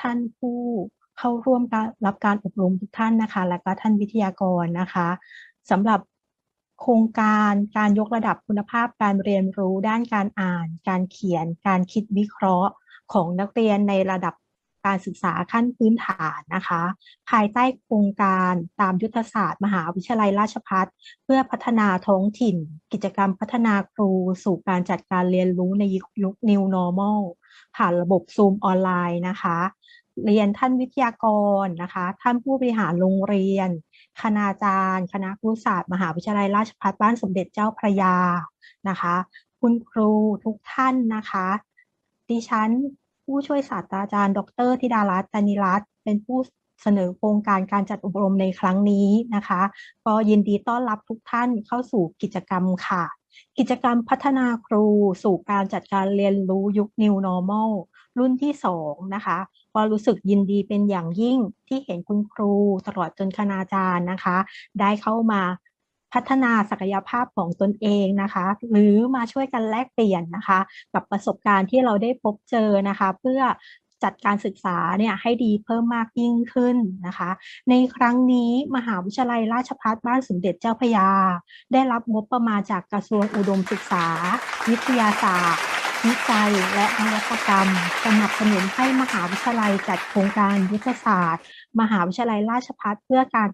ท่านผู้เข้าร่วมการรับการอบรมทุกท่านนะคะ และก็ท่านวิทยากรนะคะสำหรับโครงการการยกระดับคุณภาพการเรียนรู้ด้านการอ่าน การเขียน การคิดวิเคราะห์ของนักเรียนในระดับการศึกษาขั้นพื้นฐานนะคะ ภายใต้โครงการตามยุทธศาสตร์ มหาวิทยาลัยราชภัฏเพื่อพัฒนาท้องถิ่น กิจกรรมพัฒนาครูสู่การจัดการเรียนรู้ในยุค New Normal ผ่านระบบซูมออนไลน์นะคะ เรียนท่านวิทยากรนะคะ ท่านผู้บริหารโรงเรียน คณาจารย์ คณะครุศาสตร์ มหาวิทยาลัยราชภัฏบ้านสมเด็จเจ้าพระยานะคะ คุณครูทุกท่านนะคะ ดิฉันผู้ช่วยศาสตราจารย์ ดรธิดารัตน์ตานิรัตน์เป็นผู้เสนอโครงการการจัดอบรมในครั้งนี้นะคะ ก็ยินดีต้อนรับทุกท่านเข้าสู่กิจกรรมค่ะ กิจกรรมพัฒนาครูสู่การจัดการเรียนรู้ยุค New Normal รุ่นที่สองนะคะก็รู้สึกยินดีเป็นอย่างยิ่งที่เห็นคุณครูตลอดจนคณาจารย์นะคะ ได้เข้ามาพัฒนาศักยภาพของตนเองนะคะ หรือมาช่วยกันแลกเปลี่ยนนะคะ กับประสบการณ์ที่เราได้พบเจอนะคะ เพื่อจัดการศึกษาเนี่ยให้ดีเพิ่มมากยิ่งขึ้นนะคะ ในครั้งนี้มหาวิทยาลัยราชภัฏบ้านสมเด็จเจ้าพยา ได้รับงบประมาณจากกระทรวงอุดมศึกษา วิทยาศาสตร์ วิจัยและนวัตกรรม สนับสนุนให้มหาวิทยาลัยจัดโครงการยุทธศาสตร์ มหาวิทยาลัยราชภัฏเพื่อการ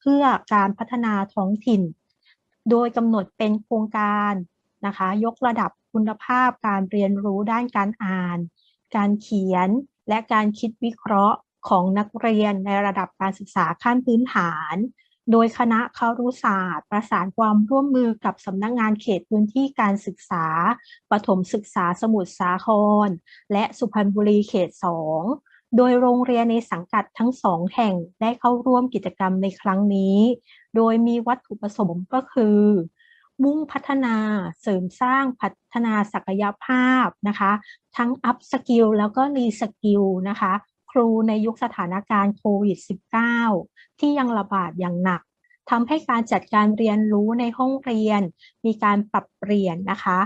เพื่อการพัฒนาท้องถิ่น โดยกำหนดเป็นโครงการนะคะยกระดับคุณภาพการเรียนรู้ด้านการอ่าน การเขียนและการคิดวิเคราะห์ของนักเรียนในระดับการศึกษาขั้นพื้นฐาน โดยคณะคารุศาสตร์ ประสานความร่วมมือกับสำนักงงานเขตพื้นที่การศึกษา ปฐมศึกษาสมุทรสาคร และสุพรรณบุรีเขต 2 โดยโรงเรียนในสังกัดทั้งสองแห่งได้เข้าร่วมกิจกรรมในครั้งนี้ โดยมีวัตถุประสงค์ก็คือ มุ่งพัฒนาเสริมสร้างพัฒนาศักยภาพนะคะ ทั้งอัพสกิลแล้วก็รีสกิลนะคะ ครูในยุคสถานการณ์โควิด -19 ที่ยังระบาดอย่างหนักทำให้การจัดการเรียนรู้ในห้องเรียน มีการปรับเปลี่ยนนะคะ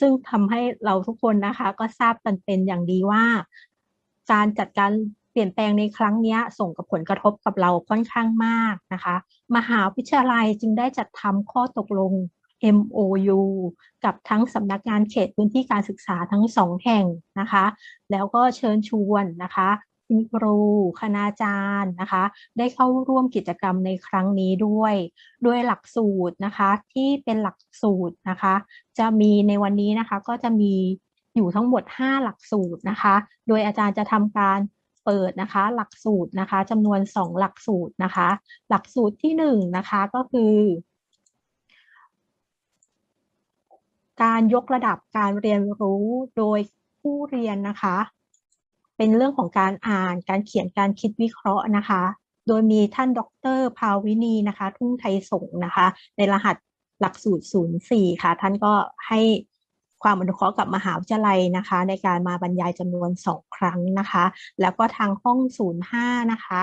ซึ่งทำให้เราทุกคนนะคะ ก็ทราบกันเป็นอย่างดีว่า การจัดการเปลี่ยนแปลงในครั้งนี้ส่งกับผลกระทบกับเราค่อนข้างมากนะคะ มหาวิทยาลัยจึงได้จัดทำข้อตกลง MOU กับทั้งสำนักงานเขตพื้นที่การศึกษาทั้งสองแห่งนะคะ แล้วก็เชิญชวนนะคะ คุณครู คณาจารย์นะคะ ได้เข้าร่วมกิจกรรมในครั้งนี้ด้วยด้วยหลักสูตรนะคะที่เป็นหลักสูตรนะคะ จะมีในวันนี้นะคะก็จะมีอยู่ทั้งหมด 5 หลักสูตรนะคะ โดยอาจารย์จะทำการเปิดนะคะหลักสูตรนะคะจำนวน 2 หลักสูตรนะคะ หลักสูตรที่1นนะคะก็คือ การยกระดับการเรียนรู้โดยผู้เรียนนะคะ เป็นเรื่องของการอ่านการเขียนการคิดวิเคราะห์นะคะ โดยมีท่านดรภาวินีนะคะ ทุ่งไทยสงนะคะ ในรหัสหลักสูตร 04 ค่ะ ท่านก็ให้ความอนุเคราะห์กับมหาวิทยาลัยนะคะ ในการมาบรรยายจำนวน 2 ครั้งนะคะ แล้วก็ทางห้อง 05 นะคะ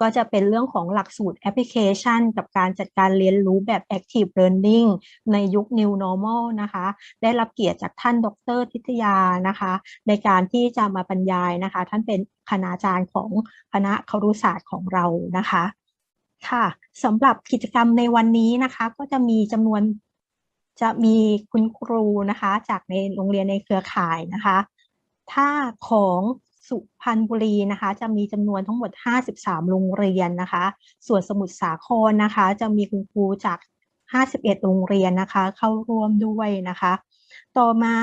ก็จะเป็นเรื่องของหลักสูตรแอปพลิเคชัน กับการจัดการเรียนรู้แบบ Active Learning ในยุค New Normal นะคะ ได้รับเกียรติจากท่านดรทิทยานะคะ ในการที่จะมาบรรยายนะคะ ท่านเป็นคณาจารย์ของคณะครุศาสตร์ของเรานะคะค่ะสำหรับกิจกรรมในวันนี้นะคะ ก็จะมีจำนวนจะมีคุณครูนะคะ จากในโรงเรียนในเครือข่ายนะคะ ถ้าของ สุพรรณบุรีนะคะ จะมีจำนวนทั้งหมด 53 โรงเรียนนะคะ ส่วนสมุทรสาครนะคะ จะมีคุณครูจาก 51 โรงเรียนนะคะ เข้าร่วมด้วยนะคะ ต่อมา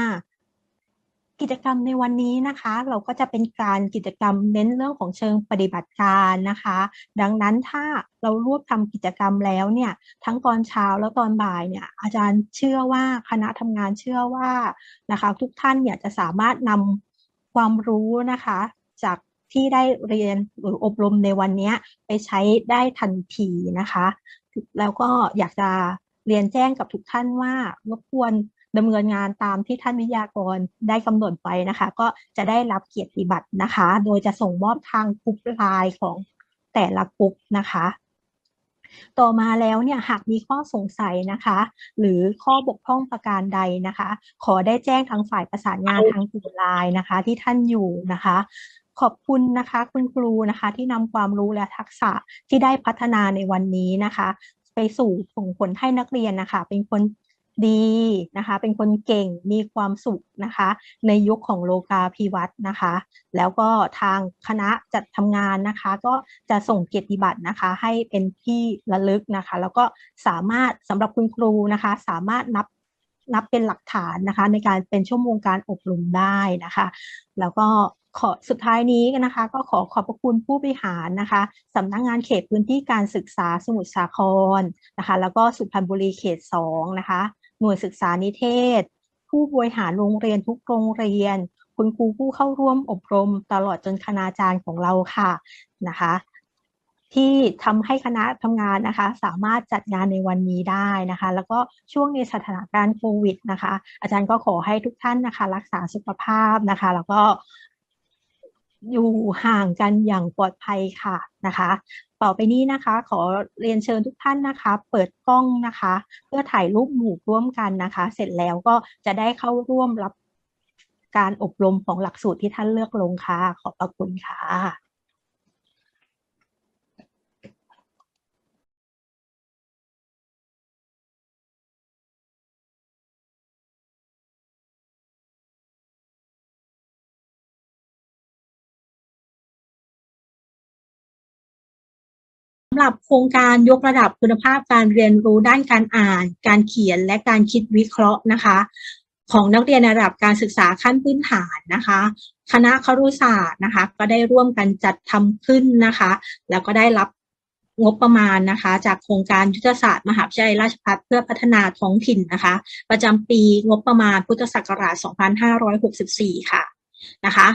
กิจกรรมในวันนี้นะคะ เราก็จะเป็นการกิจกรรมเน้นเรื่องของเชิงปฏิบัติการนะคะ ดังนั้นถ้าเรารวบทำกิจกรรมแล้วเนี่ยทั้งตอนเช้าแล้วตอนบ่ายเนี่ยอาจารย์เชื่อว่าคณะทำงานเชื่อว่านะคะ ทุกท่านเนี่ยจะสามารถนำ ความรู้นะคะ จากที่ได้เรียนหรืออบรมในวันนี้ไปใช้ได้ทันทีนะคะ แล้วก็อยากจะเรียนแจ้งกับทุกท่านว่ารบกวนดำเนินงานตามที่ท่านวิทยากรได้กำหนดไว้นะคะ ก็จะได้รับเกียรติบัตรนะคะ โดยจะส่งมอบทางกลุ่มไลน์ของแต่ละกลุ่มนะคะ ต่อมาแล้วเนี่ยหากมีข้อสงสัยนะคะ หรือข้อบกพร่องประการใดนะคะ ขอได้แจ้งทางฝ่ายประสานงานทางกลุ่มไลน์นะคะ ที่ท่านอยู่นะคะขอบคุณนะคะคุณครูนะคะที่นำความรู้และทักษะที่ได้พัฒนาในวันนี้นะคะ ไปสู่ส่งผลให้นักเรียนนะคะ เป็นคน ดีนะคะ เป็นคนเก่งมีความสุขนะคะ ในยุคของโลกาภิวัตน์นะคะ แล้วก็ทางคณะจัดทำงานนะคะ ก็จะส่งเกียรติบัตรนะคะ ให้เป็นที่ระลึกนะคะ แล้วก็สามารถสำหรับคุณครูนะคะ สามารถนับนับเป็นหลักฐานนะคะ ในการเป็นชั่วโมงการอบรมได้นะคะ แล้วก็ขอสุดท้ายนี้นะคะ ก็ขอขอบพระคุณผู้บริหารนะคะสำนักงงานเขตพื้นที่การศึกษาสมุทรสาครนะคะ แล้วก็สุพรรณบุรีเขต2นะคะ หน่วยศึกษานิเทศ ผู้บริหารโรงเรียนทุกโรงเรียน คุณครูผู้เข้าร่วมอบรมตลอดจนคณาจารย์ของเราค่ะนะคะที่ทำให้คณะทำงานนะคะ สามารถจัดงานในวันนี้ได้นะคะ แล้วก็ช่วงในสถานการณ์โควิดนะคะ อาจารย์ก็ขอให้ทุกท่านนะคะ รักษาสุขภาพนะคะ แล้วก็ อยู่ห่างกันอย่างปลอดภัยค่ะนะคะ ต่อไปนี้นะคะขอเรียนเชิญทุกท่านนะคะ เปิดกล้องนะคะ เพื่อถ่ายรูปหมู่ร่วมกันนะคะ เสร็จแล้วก็จะได้เข้าร่วมรับการอบรมของหลักสูตรที่ท่านเลือกลงค่ะ ขอบพระคุณค่ะ หรับโครงการยกระดับคุณภาพการเรียนรู้ด้านการอ่าน การเขียนและการคิดวิเคราะห์นะคะ ของนักเรียนระดับการศึกษาขั้นพื้นฐานนะคะ คณะครุศาสตร์นะคะ ก็ได้ร่วมกันจัดทำขึ้นนะคะ แล้วก็ได้รับงบประมาณนะคะ จากโครงการยุทธศาสตร์มหาวิทยาลัยราชภัฏเพื่อพัฒนาท้องถิ่นนะคะ ประจำปีงบประมาณพุทธศักราช 2564 ค่ะนะคะ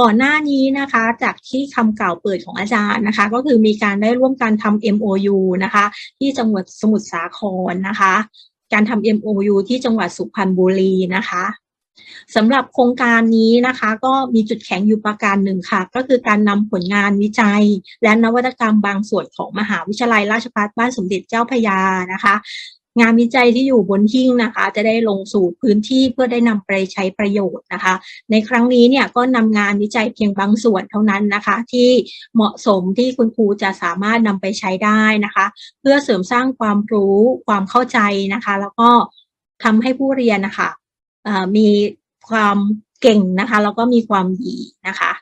ก่อนหน้านี้นะคะ จากที่คำกล่าวเปิดของอาจารย์นะคะ ก็คือมีการได้ร่วมกันทำ MOU นะคะ ที่จังหวัดสมุทรสาครนะคะ การทำ MOU ที่จังหวัดสุพรรณบุรีนะคะสำหรับโครงการนี้นะคะ ก็มีจุดแข็งอยู่ประการหนึ่งค่ะ ก็คือการนำผลงานวิจัย และนวัตกรรมบางส่วนของมหาวิทยาลัยราชภัฏบ้านสมเด็จเจ้าพยานะคะ งานวิจัยที่อยู่บนหิ้งนะคะ จะได้ลงสู่พื้นที่เพื่อได้นำไปใช้ประโยชน์นะคะ ในครั้งนี้เนี่ยก็นำงานวิจัยเพียงบางส่วนเท่านั้นนะคะ ที่เหมาะสมที่คุณครูจะสามารถนำไปใช้ได้นะคะ เพื่อเสริมสร้างความรู้ความเข้าใจนะคะ แล้วก็ทำให้ผู้เรียนนะคะมีความเก่งนะคะ แล้วก็มีความดีนะคะ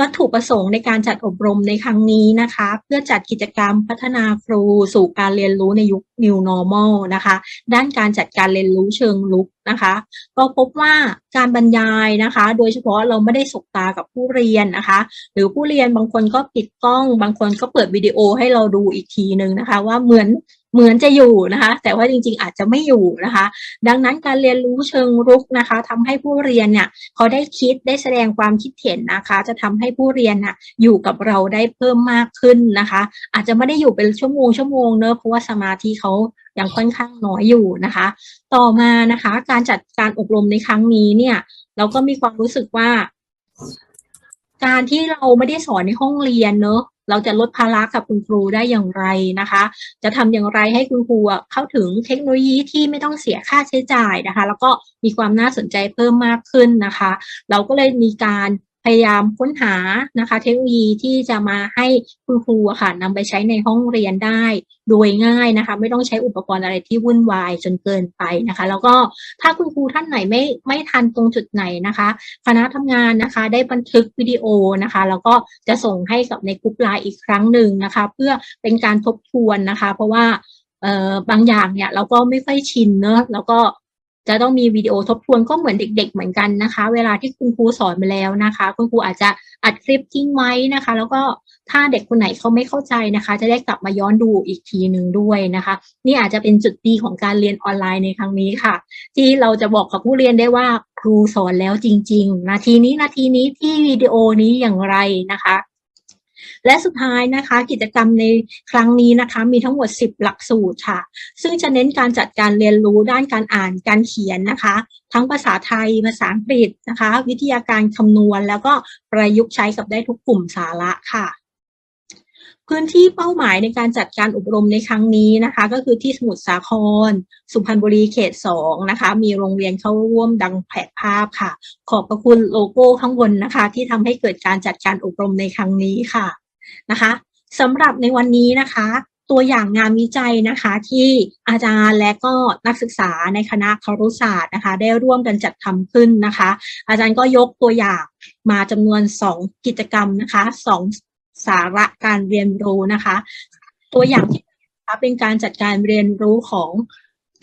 วัตถุประสงค์ในการจัดอบรมในครั้งนี้นะคะ เพื่อจัดกิจกรรมพัฒนาครูสู่การเรียนรู้ในยุค New Normal นะคะ ด้านการจัดการเรียนรู้เชิงลุกนะคะ ก็พบว่าการบรรยายนะคะ โดยเฉพาะเราไม่ได้สบตากับผู้เรียนนะคะ หรือผู้เรียนบางคนก็ปิดกล้อง บางคนก็เปิดวิดีโอให้เราดูอีกทีหนึ่งนะคะ ว่าเหมือน เหมือนจะอยู่นะคะ แต่ว่าจริงๆอาจจะไม่อยู่นะคะ ดังนั้นการเรียนรู้เชิงรุกนะคะทำให้ผู้เรียนเนี่ยเขาได้คิดได้แสดงความคิดเห็นนะคะ จะทำให้ผู้เรียนน่ะอยู่กับเราได้เพิ่มมากขึ้นนะคะ อาจจะไม่ได้อยู่เป็นชั่วโมงชั่วโมงเนอะเพราะว่าสมาธิเขายังค่อนข้างน้อยอยู่นะคะ ต่อมานะคะ การจัดการอบรมในครั้งนี้เนี่ย เราก็มีความรู้สึกว่า การที่เราไม่ได้สอนในห้องเรียนเนอะ เราจะลดภาระกับคุณครูได้อย่างไรนะคะ จะทำอย่างไรให้คุณครูอะเข้าถึงเทคโนโลยีที่ไม่ต้องเสียค่าใช้จ่ายนะคะ แล้วก็มีความน่าสนใจเพิ่มมากขึ้นนะคะ เราก็เลยมีการ พยายามค้นหานะคะ เทคโนโลยีที่จะมาให้คุณครูค่ะนำไปใช้ในห้องเรียนได้โดยง่ายนะคะ ไม่ต้องใช้อุปกรณ์อะไรที่วุ่นวายจนเกินไปนะคะ แล้วก็ถ้าคุณครูท่านไหนไม่ไม่ทันตรงจุดไหนนะคะ คณะทำงานนะคะ ได้บันทึกวิดีโอนะคะ แล้วก็จะส่งให้กับในกลุ่มไลน์อีกครั้งหนึ่งนะคะ เพื่อเป็นการทบทวนนะคะ เพราะว่าเอ่อบางอย่างเนี่ยเราก็ไม่ค่อยชินเนอะแล้วก็ จะต้องมีวิดีโอทบทวนก็เหมือนเด็ก ๆ เหมือนกันนะคะ เวลาที่คุณครูสอนไปแล้วนะคะ คุณครูอาจจะอัดคลิปทิ้งไว้นะคะ แล้วก็ถ้าเด็กคนไหนเขาไม่เข้าใจนะคะ จะได้กลับมาย้อนดูอีกทีหนึ่งด้วยนะคะ นี่อาจจะเป็นจุดดีของการเรียนออนไลน์ในครั้งนี้ค่ะ ที่เราจะบอกกับผู้เรียนได้ว่าครูสอนแล้วจริง ๆ นาทีนี้นาทีนี้ที่วิดีโอนี้อย่างไรนะคะ และสุดท้ายนะคะ กิจกรรมในครั้งนี้นะคะ มีทั้งหมด 10 หลักสูตรค่ะ ซึ่งจะเน้นการจัดการเรียนรู้ด้านการอ่านการเขียนนะคะ ทั้งภาษาไทย ภาษาอังกฤษนะคะ วิทยาการคำนวณ แล้วก็ประยุกต์ใช้กับได้ทุกกลุ่มสาระค่ะพื้นที่เป้าหมายในการจัดการอบรมในครั้งนี้นะคะ ก็คือที่สมุทรสาคร สุพรรณบุรีเขตสองนะคะ มีโรงเรียนเข้าร่วมดังแผนภาพค่ะ ขอบพระคุณโลโก้ข้างบนนะคะ ที่ทำให้เกิดการจัดการอบรมในครั้งนี้ค่ะ นะคะสำหรับในวันนี้นะคะ ตัวอย่างงานวิจัยนะคะที่อาจารย์และก็นักศึกษาในคณะครุศาสตร์นะคะ ได้ร่วมกันจัดทำขึ้นนะคะ อาจารย์ก็ยกตัวอย่างมาจำนวน 2 กิจกรรมนะคะสองสาระการเรียนรู้นะคะ ตัวอย่างที่เป็นการจัดการเรียนรู้ของ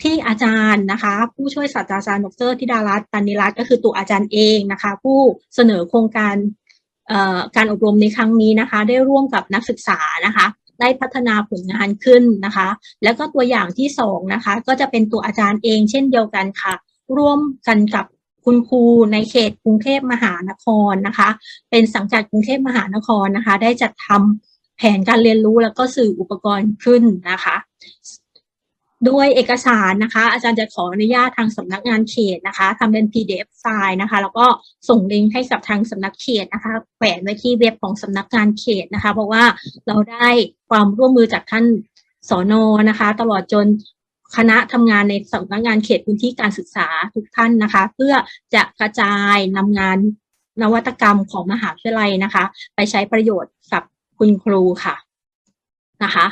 ที่อาจารย์นะคะ ผู้ช่วยศาสตราจารย์ดรธิดารัตน์ตันนิรัตน์ก็คือตัวอาจารย์เองนะคะ ผู้เสนอโครงการ การอบรมในครั้งนี้นะคะ ได้ร่วมกับนักศึกษานะคะ ได้พัฒนาผลงานขึ้นนะคะ แล้วก็ตัวอย่างที่สองนะคะ ก็จะเป็นตัวอาจารย์เองเช่นเดียวกันค่ะ ร่วมกันกับคุณครูในเขตกรุงเทพมหานครนะคะ เป็นสังกัดกรุงเทพมหานครนะคะ ได้จัดทำแผนการเรียนรู้แล้วก็สื่ออุปกรณ์ขึ้นนะคะ ด้วยเอกสารนะคะ อาจารย์จะขออนุญาตทางสำนักงานเขตนะคะทำเป็น PDF ไฟล์นะคะ แล้วก็ส่งลิงก์ให้กับทางสำนักเขตนะคะแขวนไว้ที่เว็บของสำนักงานเขตนะคะ เพราะว่าเราได้ความร่วมมือจากท่านสอนอนะคะ ตลอดจนคณะทำงานในสำนักงานเขตพื้นที่การศึกษาทุกท่านนะคะ เพื่อจะกระจายนำงานนวัตกรรมของมหาวิทยาลัยนะคะ ไปใช้ประโยชน์กับคุณครูค่ะนะคะ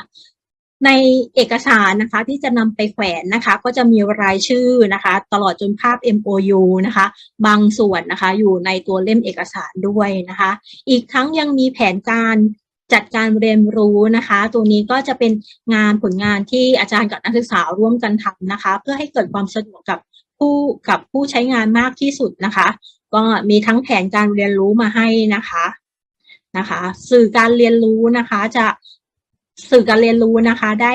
ในเอกสารนะคะที่จะนำไปแขวนนะคะก็จะมีรายชื่อนะคะ ตลอดจนภาพ MOU นะคะ บางส่วนนะคะอยู่ในตัวเล่มเอกสารด้วยนะคะ อีกทั้งยังมีแผนการจัดการเรียนรู้นะคะ ตัวนี้ก็จะเป็นงานผลงานที่อาจารย์กับนักศึกษาร่วมกันทำนะคะ เพื่อให้เกิดความสะดวกกับผู้กับผู้ใช้งานมากที่สุดนะคะ ก็มีทั้งแผนการเรียนรู้มาให้นะคะนะคะ สื่อการเรียนรู้นะคะ จะ สื่อการเรียนรู้นะคะ ได้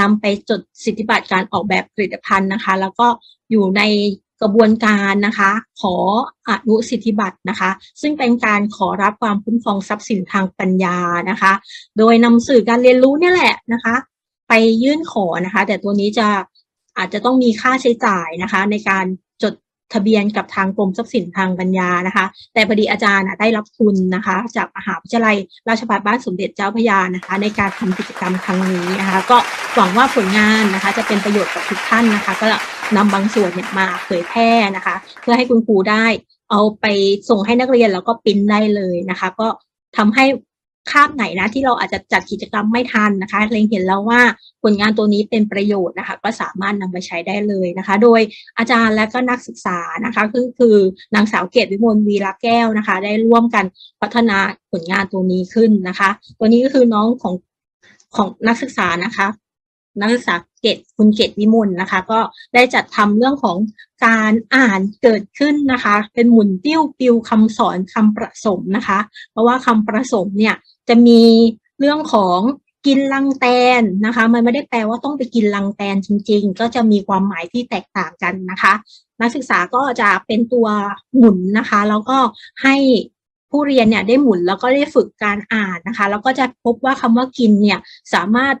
นำไปจดสิทธิบัตรการออกแบบผลิตภัณฑ์นะคะ แล้วก็อยู่ในกระบวนการนะคะ ขออนุสิทธิบัตรนะคะ ซึ่งเป็นการขอรับความคุ้มครองทรัพย์สินทางปัญญานะคะ โดยนำสื่อการเรียนรู้นี่แหละนะคะ ไปยื่นขอนะคะ แต่ตัวนี้จะอาจจะต้องมีค่าใช้จ่ายนะคะ ในการ ทะเบียนกับทางกรมทรัพย์สินทางปัญญานะคะ แต่พอดีอาจารย์ได้รับทุนนะคะ จากมหาวิทยาลัยราชภัฏบ้านสมเด็จเจ้าพระยานะคะ ในการทำกิจกรรมครั้งนี้นะคะ ก็หวังว่าผลงานนะคะ จะเป็นประโยชน์กับทุกท่านนะคะ ก็นำบางส่วนเนี่ยมาเผยแพร่นะคะ เพื่อให้คุณครูได้เอาไปส่งให้นักเรียนแล้วก็ปิ้นได้เลยนะคะ ก็ทำให้ คาบไหนนะที่เราอาจจะจัดกิจกรรมไม่ทันนะคะเล็งเห็นแล้วว่าผลงานตัวนี้เป็นประโยชน์นะคะ ก็สามารถนำไปใช้ได้เลยนะคะ โดยอาจารย์และก็นักศึกษานะคะคือคือนางสาวเกตวิมลวีระแก้วนะคะ ได้ร่วมกันพัฒนาผลงานตัวนี้ขึ้นนะคะ ตัวนี้ก็คือน้องของของนักศึกษานะคะ นักศึกษาเกตคุณเกตวิมลนะคะ ก็ได้จัดทำเรื่องของการอ่านเกิดขึ้นนะคะ เป็นหมุนติ้วปิวคำสอนคำประสมนะคะ เพราะว่าคำประสมเนี่ยจะมีเรื่องของกินลังแตนนะคะ มันไม่ได้แปลว่าต้องไปกินลังแตนจริง ๆ ก็จะมีความหมายที่แตกต่างกันนะคะ นักศึกษาก็จะเป็นตัวหมุนนะคะ แล้วก็ให้ผู้เรียนเนี่ยได้หมุนแล้วก็ได้ฝึกการอ่านนะคะ แล้วก็จะพบว่าคำว่ากินเนี่ยสามารถ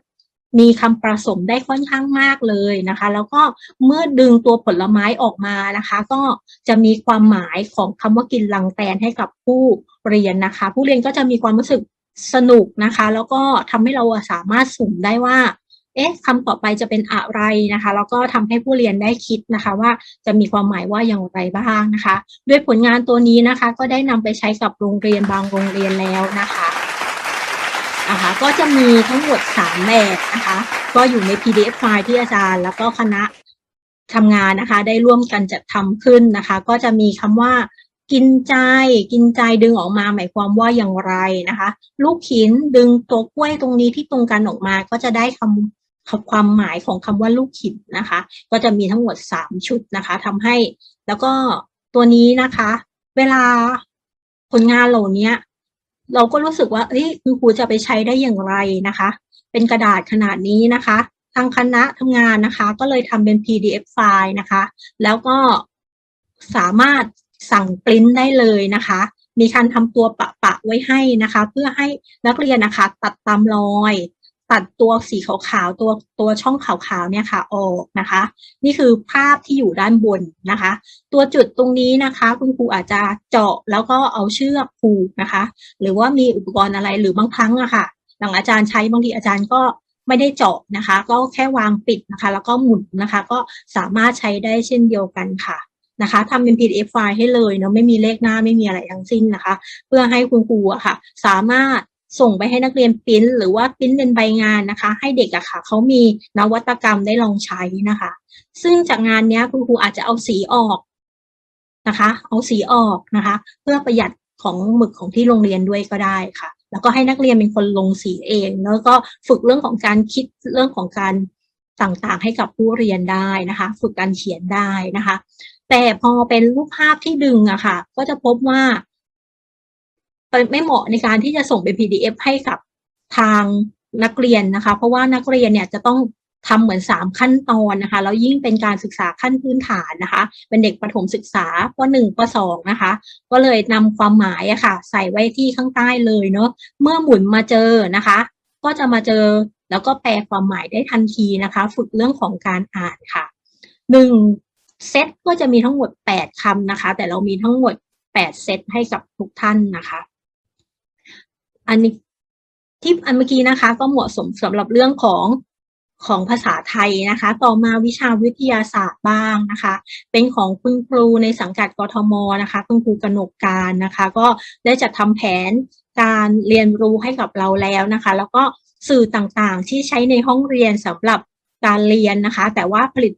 มีคำประสมได้ค่อนข้างมากเลยนะคะ แล้วก็เมื่อดึงตัวผลไม้ออกมานะคะ ก็จะมีความหมายของคำว่ากินลังแตนให้กับผู้เรียนนะคะ ผู้เรียนก็จะมีความรู้สึกสนุกนะคะ แล้วก็ทำให้เราสามารถสุ่มได้ว่า เอ๊ะคำต่อไปจะเป็นอะไรนะคะ แล้วก็ทำให้ผู้เรียนได้คิดนะคะ ว่าจะมีความหมายว่าอย่างไรบ้างนะคะ ด้วยผลงานตัวนี้นะคะ ก็ได้นำไปใช้กับโรงเรียนบางโรงเรียนแล้วนะคะ นะคะก็จะมีทั้งหมดสามแบบนะคะก็อยู่ใน PDF ไฟล์ที่อาจารย์ แล้วก็คณะทำงานนะคะ ได้ร่วมกันจัดทำขึ้นนะคะ ก็จะมีคำว่ากินใจ กินใจดึงออกมาหมายความว่าอย่างไรนะคะ ลูกหินดึงตัวกล้วยตรงนี้ที่ตรงกันออกมา ก็จะได้คำความหมายของคำว่าลูกหินนะคะ ก็จะมีทั้งหมดสามชุดนะคะทำให้แล้วก็ตัวนี้นะคะ เวลาผลงานเหล่านี้ เราก็รู้สึกว่าเอ้ยคุณครูจะไปใช้ได้อย่างไรนะคะ เป็นกระดาษขนาดนี้นะคะ ทางคณะทำงานนะคะ ก็เลยทำเป็น PDF ไฟล์นะคะ แล้วก็สามารถสั่งปริ้นได้เลยนะคะ มีการทำตัวปะปะไว้ให้นะคะ เพื่อให้นักเรียนนะคะ ตัดตามรอย ตัดตัวสีขาวๆตัวตัวช่องขาวๆเนี่ยค่ะออกนะคะ นี่คือภาพที่อยู่ด้านบนนะคะ ตัวจุดตรงนี้นะคะ คุณครูอาจจะเจาะแล้วก็เอาเชือกผูกนะคะ หรือว่ามีอุปกรณ์อะไรหรือบางครั้งอะค่ะหลังอาจารย์ใช้บางทีอาจารย์ก็ไม่ได้เจาะนะคะ ก็แค่วางปิดนะคะ แล้วก็หมุนนะคะ ก็สามารถใช้ได้เช่นเดียวกันค่ะนะคะทำเป็น PDF ไฟล์ให้เลยเนาะไม่มีเลขหน้าไม่มีอะไรทั้งสิ้นนะคะ เพื่อให้คุณครูอะค่ะ สามารถ ส่งไปให้นักเรียนปริ้นหรือว่าปริ้นเป็นใบงานนะคะ ให้เด็กอะค่ะเขามีนวัตกรรมได้ลองใช้นะคะ ซึ่งจากงานนี้คุณครูอาจจะเอาสีออกนะคะ เอาสีออกนะคะ เพื่อประหยัดของหมึกของที่โรงเรียนด้วยก็ได้ค่ะ แล้วก็ให้นักเรียนเป็นคนลงสีเอง แล้วก็ฝึกเรื่องของการคิดเรื่องของการต่างๆ ให้กับผู้เรียนได้นะคะ ฝึกการเขียนได้นะคะ แต่พอเป็นรูปภาพที่ดึงอะค่ะ ก็จะพบว่า ไม่เหมาะในการที่จะส่งเป็น PDF ให้กับทางนักเรียนนะคะ เพราะว่านักเรียนเนี่ยจะต้องทำเหมือนสามขั้นตอนนะคะแล้วยิ่งเป็นการศึกษาขั้นพื้นฐานนะคะ เป็นเด็กประถมศึกษาปหนึ่งปสองนะคะ ก็เลยนำความหมายอะค่ะ ใส่ไว้ที่ข้างใต้เลยเนาะเมื่อหมุนมาเจอนะคะ ก็จะมาเจอแล้วก็แปลความหมายได้ทันทีนะคะ ฝึกเรื่องของการอ่านค่ะหนึ่งเซตก็จะมีทั้งหมดแปดคำนะคะ แต่เรามีทั้งหมดแปดเซตให้กับทุกท่านนะคะ อันนี้ที่อันเมื่อกี้นะคะ ก็เหมาะสมสำหรับเรื่องของของภาษาไทยนะคะ ต่อมาวิชาวิทยาศาสตร์บ้างนะคะ เป็นของคุณครูในสังกัดกทมนะคะ คุณครูกนกการนะคะ ก็ได้จัดทำแผนการเรียนรู้ให้กับเราแล้วนะคะ แล้วก็สื่อต่างๆที่ใช้ในห้องเรียนสำหรับการเรียนนะคะ แต่ว่าผลิต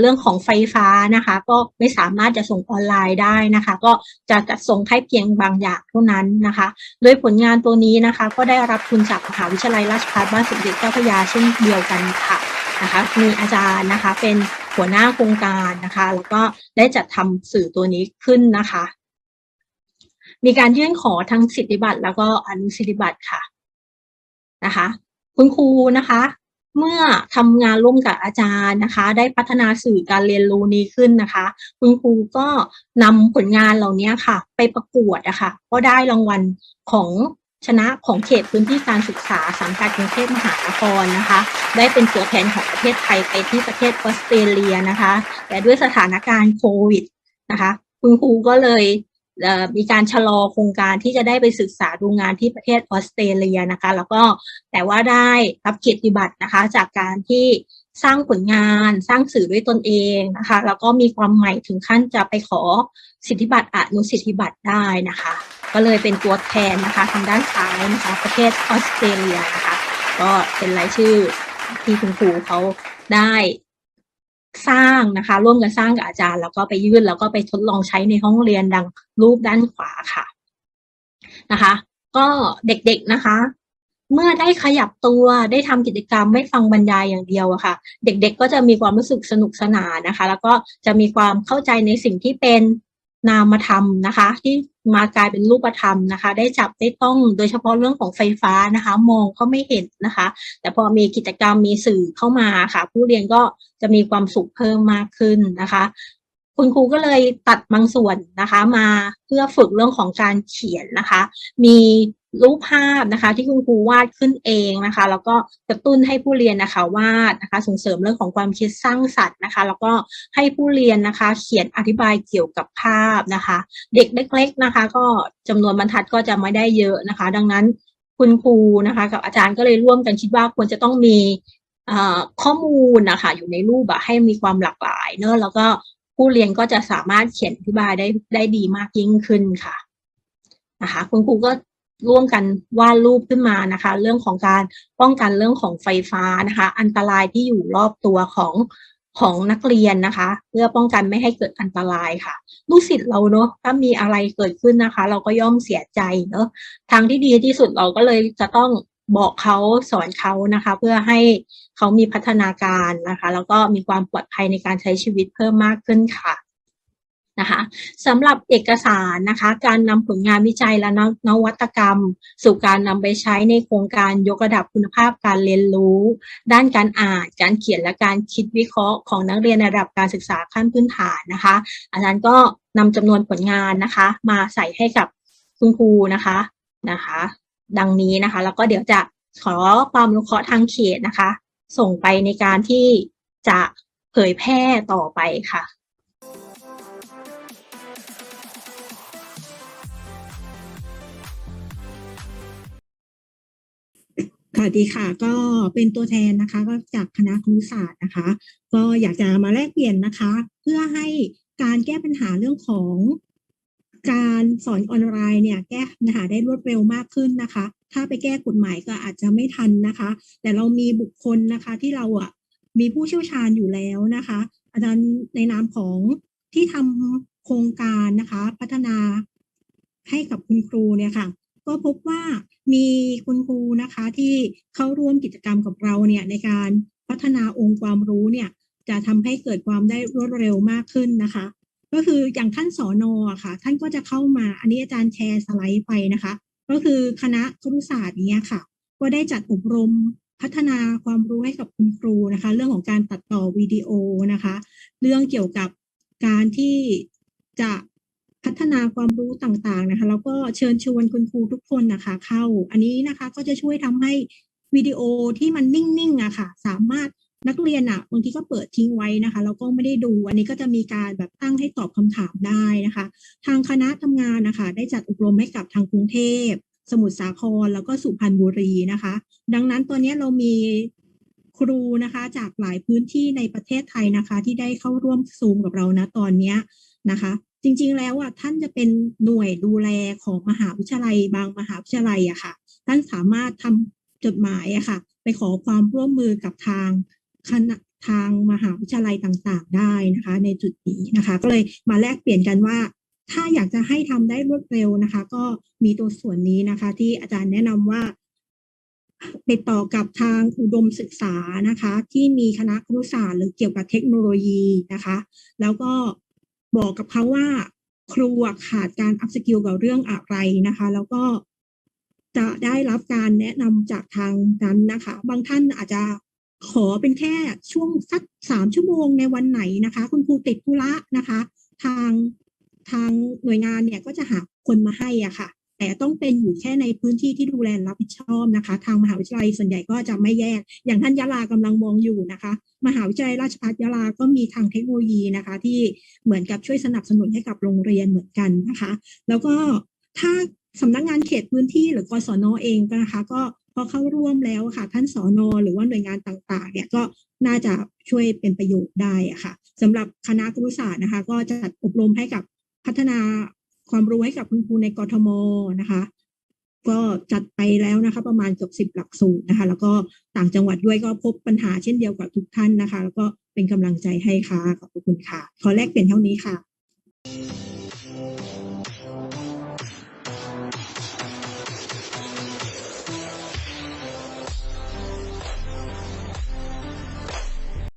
เรื่องของไฟฟ้านะคะ ก็ไม่สามารถจะส่งออนไลน์ได้นะคะ ก็จะจัดส่งให้เพียงบางอย่างเท่านั้นนะคะ โดยผลงานตัวนี้นะคะ ก็ได้รับทุนจากมหาวิทยาลัยราชภัฏบ้านสมเด็จเจ้าพระยาเช่นเดียวกันค่ะนะคะมีอาจารย์นะคะเป็นหัวหน้าโครงการนะคะ แล้วก็ได้จัดทำสื่อตัวนี้ขึ้นนะคะ มีการยื่นขอทั้งสิทธิบัตรแล้วก็อนุสิทธิบัตรค่ะนะคะ คุณครูนะคะ เมื่อทำงานร่วมกับอาจารย์นะคะ ได้พัฒนาสื่อการเรียนรู้นี้ขึ้นนะคะ คุณครูก็นำผลงานเหล่านี้ค่ะ ไปประกวดนะคะก็ได้รางวัลของชนะของเขตพื้นที่การศึกษาสังกัดกรุงเทพมหานครนะคะ ได้เป็นตัวแทนของประเทศไทยไปที่ประเทศออสเตรเลียนะคะ แต่ด้วยสถานการณ์โควิดนะคะ คุณครูก็เลย มีการชะลอโครงการที่จะได้ไปศึกษาดูงานที่ประเทศออสเตรเลียนะคะ แล้วก็แต่ว่าได้รับเกียรติบัตรนะคะ จากการที่สร้างผลงานสร้างสื่อด้วยตนเองนะคะ แล้วก็มีความใหม่ถึงขั้นจะไปขอสิทธิบัตรอนุสิทธิบัตรได้นะคะ ก็เลยเป็นตัวแทนนะคะทางด้านซ้ายนะคะประเทศออสเตรเลียนะคะ ก็เป็นรายชื่อที่คุณครูเขาได้ สร้างนะคะ ร่วมกันสร้างกับอาจารย์ แล้วก็ไปยื่นแล้วก็ไปทดลองใช้ในห้องเรียนดังรูปด้านขวาค่ะนะคะ ก็เด็กๆนะคะ เมื่อได้ขยับตัวได้ทำกิจกรรมไม่ฟังบรรยายอย่างเดียวอะค่ะ เด็กๆก็จะมีความรู้สึกสนุกสนานนะคะ แล้วก็จะมีความเข้าใจในสิ่งที่เป็นนามธรรมนะคะ ที่ มากลายเป็นรูปธรรมนะคะ ได้จับได้ต้องโดยเฉพาะเรื่องของไฟฟ้านะคะ มองก็ไม่เห็นนะคะ แต่พอมีกิจกรรมมีสื่อเข้ามาค่ะ ผู้เรียนก็จะมีความสุขเพิ่มมากขึ้นนะคะ คุณครูก็เลยตัดบางส่วนนะคะ มาเพื่อฝึกเรื่องของการเขียนนะคะ มี รูปภาพนะคะ ที่คุณครูวาดขึ้นเองนะคะ แล้วก็กระตุ้นให้ผู้เรียนนะคะวาดนะคะส่งเสริมเรื่องของความคิดสร้างสรรค์นะคะ แล้วก็ให้ผู้เรียนนะคะ เขียนอธิบายเกี่ยวกับภาพนะคะ เด็กเล็ก ๆนะคะ ก็จำนวนบรรทัดก็จะไม่ได้เยอะนะคะ ดังนั้นคุณครูนะคะ กับอาจารย์ก็เลยร่วมกันคิดว่าควรจะต้องมีข้อมูลนะคะ อยู่ในรูปอะให้มีความหลากหลายเนอะแล้วก็ผู้เรียนก็จะสามารถเขียนอธิบายได้ได้ดีมากยิ่งขึ้นค่ะนะคะคุณครูก็ ร่วมกันวาดรูปขึ้นมานะคะ เรื่องของการป้องกันเรื่องของไฟฟ้านะคะ อันตรายที่อยู่รอบตัวของของนักเรียนนะคะ เพื่อป้องกันไม่ให้เกิดอันตรายค่ะ ลูกศิษย์เราเนอะถ้ามีอะไรเกิดขึ้นนะคะ เราก็ย่อมเสียใจเนอะทางที่ดีที่สุดเราก็เลยจะต้องบอกเขาสอนเขานะคะ เพื่อให้เขามีพัฒนาการนะคะ แล้วก็มีความปลอดภัยในการใช้ชีวิตเพิ่มมากขึ้นค่ะ นะคะสำหรับเอกสารนะคะการนำผลงานวิจัยและนวัตกรรม สู่การนำไปใช้ในโครงการยกระดับคุณภาพการเรียนรู้ ด้านการอ่านการเขียนและการคิดวิเคราะห์ของนักเรียนระดับการศึกษาขั้นพื้นฐานนะคะ อาจารย์ก็นำจำนวนผลงานนะคะ มาใส่ให้กับคุณครูนะคะนะคะ ดังนี้นะคะ แล้วก็เดี๋ยวจะขอความรู้เคราะห์ทางเขตนะคะ ส่งไปในการที่จะเผยแพร่ต่อไปค่ะ สวัสดีค่ะก็เป็นตัวแทนนะคะก็จากคณะครุศาสตร์นะคะ ก็อยากจะมาแลกเปลี่ยนนะคะ เพื่อให้การแก้ปัญหาเรื่องของการสอนออนไลน์เนี่ยแก้ปัญหาได้รวดเร็วมากขึ้นนะคะ ถ้าไปแก้กฎหมายก็อาจจะไม่ทันนะคะ แต่เรามีบุคคลนะคะที่เราอะมีผู้เชี่ยวชาญอยู่แล้วนะคะอาจารย์ในนามของที่ทำโครงการนะคะ พัฒนาให้กับคุณครูเนี่ยค่ะ ก็พบว่ามีคุณครูนะคะที่เข้าร่วมกิจกรรมกับเราเนี่ยในการพัฒนาองค์ความรู้เนี่ยจะทำให้เกิดความได้รวดเร็วมากขึ้นนะคะ ก็คืออย่างท่านสอนอะค่ะ ท่านก็จะเข้ามาอันนี้อาจารย์แชร์สไลด์ไปนะคะ ก็คือคณะครุศาสตร์เนี้ยค่ะ ก็ได้จัดอบรมพัฒนาความรู้ให้กับคุณครูนะคะ เรื่องของการตัดต่อวิดีโอนะคะ เรื่องเกี่ยวกับการที่จะ พัฒนาความรู้ต่างๆนะคะแล้วก็เชิญชวนคุณครูทุกคนนะคะ เข้า อันนี้นะคะก็จะช่วยทำให้วิดีโอที่มันนิ่งๆอะค่ะ สามารถนักเรียนอะบางทีก็เปิดทิ้งไว้นะคะแล้วก็ไม่ได้ดู อันนี้ก็จะมีการแบบตั้งให้ตอบคำถามได้นะคะ ทางคณะทำงานนะคะ ได้จัดอบรมให้กับทางกรุงเทพ สมุทรสาครแล้วก็สุพรรณบุรีนะคะ ดังนั้นตอนนี้เรามีครูนะคะ จากหลายพื้นที่ในประเทศไทยนะคะ ที่ได้เข้าร่วมซูมกับเรานะตอนนี้นะคะ จริงๆแล้วอะท่านจะเป็นหน่วยดูแลของมหาวิทยาลัยบางมหาวิทยาลัยอะค่ะ ท่านสามารถทำจดหมายอะค่ะ ไปขอความร่วมมือกับทางคณะทางมหาวิทยาลัยต่างๆ ได้นะคะ ในจุดนี้นะคะ ก็เลยมาแลกเปลี่ยนกันว่า ถ้าอยากจะให้ทำได้รวดเร็วนะคะ ก็มีตัวส่วนนี้นะคะ ที่อาจารย์แนะนำว่าติดต่อกับทางอุดมศึกษานะคะ ที่มีคณะครุศาสตร์หรือเกี่ยวกับเทคโนโลยีนะคะ แล้วก็ บอกกับเขาว่า ครูขาดการอัพสกิลกับเรื่องอะไรนะคะ แล้วก็จะได้รับการแนะนำจากทางนั้นนะคะ บางท่านอาจจะขอเป็นแค่ช่วงสักสามชั่วโมงในวันไหนนะคะ คุณครูติดธุระนะคะ ทางทางหน่วยงานเนี่ยก็จะหาคนมาให้อะค่ะ แต่ต้องเป็นอยู่แค่ในพื้นที่ที่ดูแลรับผิดชอบนะคะ ทางมหาวิทยาลัยส่วนใหญ่ก็จะไม่แยก อย่างท่านยะลากำลังมองอยู่นะคะ มหาวิทยาลัยราชภัฏยะลาก็มีทางเทคโนโลยีนะคะ ที่เหมือนกับช่วยสนับสนุนให้กับโรงเรียนเหมือนกันนะคะ แล้วก็ถ้าสำนักงานเขตพื้นที่หรือกศนเองก็นะคะ ก็พอเข้าร่วมแล้วค่ะ ท่านสอนอหรือว่าหน่วยงานต่างๆ เนี่ยก็น่าจะช่วยเป็นประโยชน์ได้ะค่ะสำหรับคณะครุศาสตร์นะคะ ก็จะจัดอบรมให้กับพัฒนา ความรู้ให้กับคุณครูในกทมนะคะ ก็จัดไปแล้วนะคะ ประมาณเกือบสิบหลักสูตรนะคะ แล้วก็ต่างจังหวัดด้วยก็พบปัญหาเช่นเดียวกับทุกท่านนะคะ แล้วก็เป็นกำลังใจให้ค่ะขอบคุณค่ะ ขอแลกเปลี่ยนเท่านี้ค่ะ